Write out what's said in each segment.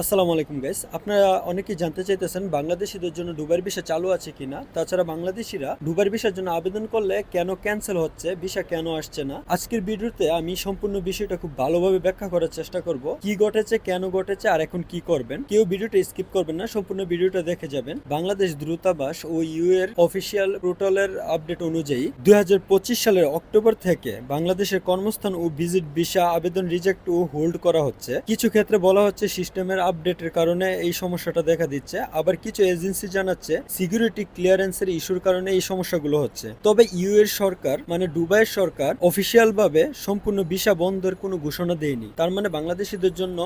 আসসালামু আলাইকুম গাইস আপনারা অনেকেই জানতে চাইতেছেন বাংলাদেশিদের জন্য দুবার ভিসা চালু আছে কিনা। তাছাড়া বাংলাদেশিরা দুবার ভিসার জন্য আবেদন করলে কেন ক্যান্সেল হচ্ছে, ভিসা কেন আসছে না? আজকের ভিডিওতে আমি সম্পূর্ণ বিষয়টা খুব ভালোভাবে ব্যাখ্যা করার চেষ্টা করব। কি ঘটেছে, কেন ঘটেছে, আর এখন কি করবেন? কেউ ভিডিওটা স্কিপ করবেন না, সম্পূর্ণ ভিডিওটা দেখে যাবেন। বাংলাদেশ দ্রুতাবাস ও ইউ এর অফিসিয়াল পোর্টালের আপডেট অনুযায়ী দুই হাজার পঁচিশ সালের অক্টোবর থেকে বাংলাদেশের কর্মস্থান ও ভিজিট ভিসা আবেদন রিজেক্ট ও হোল্ড করা হচ্ছে। কিছু ক্ষেত্রে বলা হচ্ছে সিস্টেমের আপডেটের কারণে এই সমস্যাটা দেখা দিচ্ছে। আবার কিছু এজেন্সি জানাচ্ছে সিকিউরিটি ক্লিয়ারেন্সের ইস্যুর কারণে এই সমস্যাগুলো হচ্ছে। তবে ইউ এর সরকার মানে দুবাইয়ের সরকার অফিসিয়াল ভাবে সম্পূর্ণ ভিসা বন্ধের কোনো ঘোষণা দেয়নি। তার মানে বাংলাদেশিদের জন্য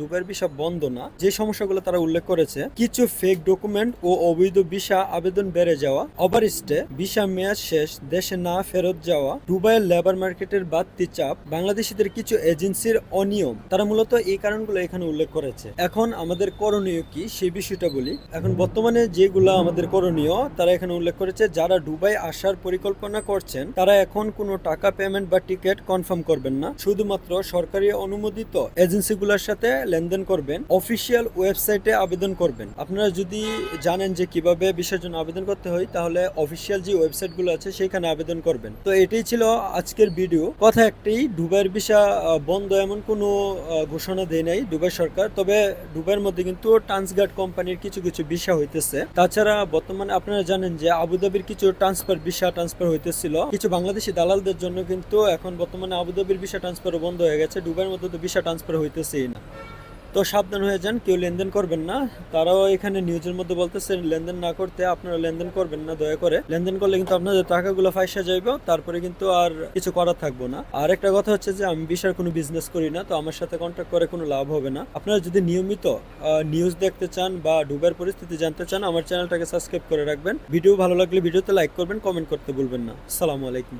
দুবাইয়ের ভিসা বন্ধ না। যে সমস্যাগুলো তারা উল্লেখ করেছে, কিছু ফেক ডকুমেন্ট ও অবৈধ ভিসা আবেদন বেড়ে যাওয়া ওভারস্টে ভিসা মেয়াদ শেষ, দেশে না ফেরত যাওয়া, দুবাইয়ের লেবার মার্কেটের বাড়তি চাপ, বাংলাদেশিদের কিছু এজেন্সির অনিয়ম। তারা মূলত এই কারণগুলো এখানে উল্লেখ করেছে। এখন আমাদের করণীয় কি? সেই বিষয়টা বলি। এখন বর্তমানে যেগুলো আমাদের করণীয়, তারা এখানে উল্লেখ করেছে, যারা দুবাই আসার পরিকল্পনা করছেন, তারা এখন কোনো টাকা পেমেন্ট বা টিকিট কনফার্ম করবেন না। শুধুমাত্র সরকারি অনুমোদিত এজেন্সিগুলোর সাথে লেনদেন করবেন অফিসিয়াল ওয়েবসাইটে আবেদন করবেন। আপনারা যদি জানেন যে কীভাবে বিষয়ের জন্য আবেদন করতে হয়, তাহলে অফিসিয়াল যে ওয়েবসাইটগুলো আছে সেখানে আবেদন করবেন। তো এটাই ছিল আজকের ভিডিও কথা একটাই দুবাইয়ের ভিসা বন্ধ এমন কোনো ঘোষণা দেয় নাই দুবাই সরকার। তবে দুবাইয়ের মধ্যে কিন্তু ট্রান্সগার্ড কোম্পানির কিছু কিছু ভিসা হইতেছে। তাছাড়া বর্তমানে আপনারা জানেন যে আবুধাবির কিছু ট্রান্সফার ভিসা ট্রান্সফার হইতেছিল। কিছু বাংলাদেশি দালালদের জন্য কিন্তু এখন বর্তমানে আবুধাবির ভিসা ট্রান্সফার বন্ধ হয়ে গেছে। দুবাইয়ের মধ্যে তো ভিসা ট্রান্সফার হইতেছেই না। তো সাবধান হয়ে যান, কেউ লেনদেন করবেন না। তারাও এখানে নিউজের মধ্যে বলতেছে, লেনদেন না করতে আপনারা লেনদেন করবেন না, দয়া করে। লেনদেন করলে কিন্তু আপনাদের টাকাগুলো ফাইসা যাইবে, তারপরে কিন্তু আর কিছু করার থাকব না। আর একটা কথা হচ্ছে যে, আমি বিশাল কোনো বিজনেস করি না, তো আমার সাথে কন্ট্যাক্ট করে কোনো লাভ হবে না। আপনারা যদি নিয়মিত নিউজ দেখতে চান বা ডুবের পরিস্থিতি জানতে চান, আমার চ্যানেলটাকে সাবস্ক্রাইব করে রাখবেন। ভিডিও ভালো লাগলে ভিডিওতে লাইক করবেন কমেন্ট করতে ভুলবেন না। আসসালামু আলাইকুম।